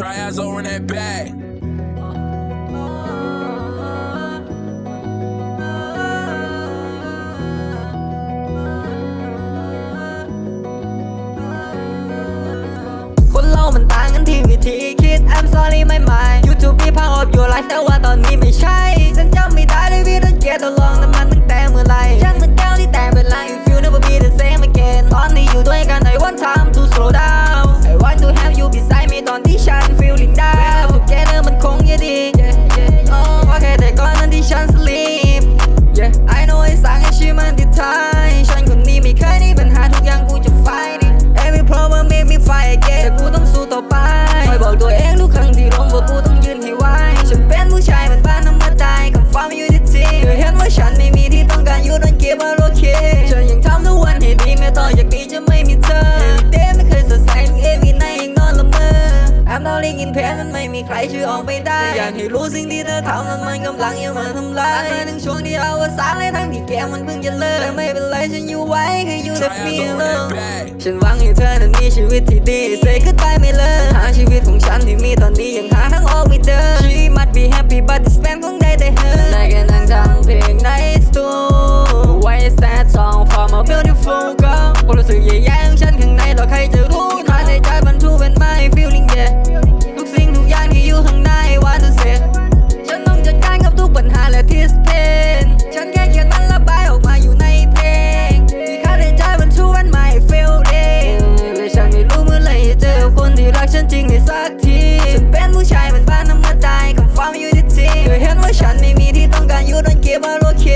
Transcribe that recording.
Try eyes over in that bag. คนเรามันต่างกันที่วิธีคิด I'm sorry ไม่ไม่ YouTube มี part of your life แต่ว่าตอนนี้ไม่ใช่ ฉันจำไม่ได้เลย we don't get along แต่มันตั้ง I'm not living in pain มันไม่มีใครช่วยออกไปได้ อยากให้รู้สิ่งที่เธอทำนั้นมันกำลังยังมาทำร้ายมาถึงช่วงที่เอาวสานเลยทั้งที่แกมันเพิ่งจะเลิกแต่ไม่เป็นไรฉันอยู่ไว้แค่อยู่ Try แต่ eyes feel over in love that bag. ฉันหวังให้เธอนั้นมีชีวิตที่ดี Say goodbye ไม่เลิกหาชีวิตของฉันที่มีตอนนี้ยังหาทางออกไม่เจอ She must be happy but this man คงได้แต่เธอได้แค่นั่งทำเพลง Nice to Why is that song from a beautiful girl ความรู้สึกแย่ๆของฉันข้างใน ฉันไม่มีที่ต้องการอยู่ต้องเก็บมาโอเค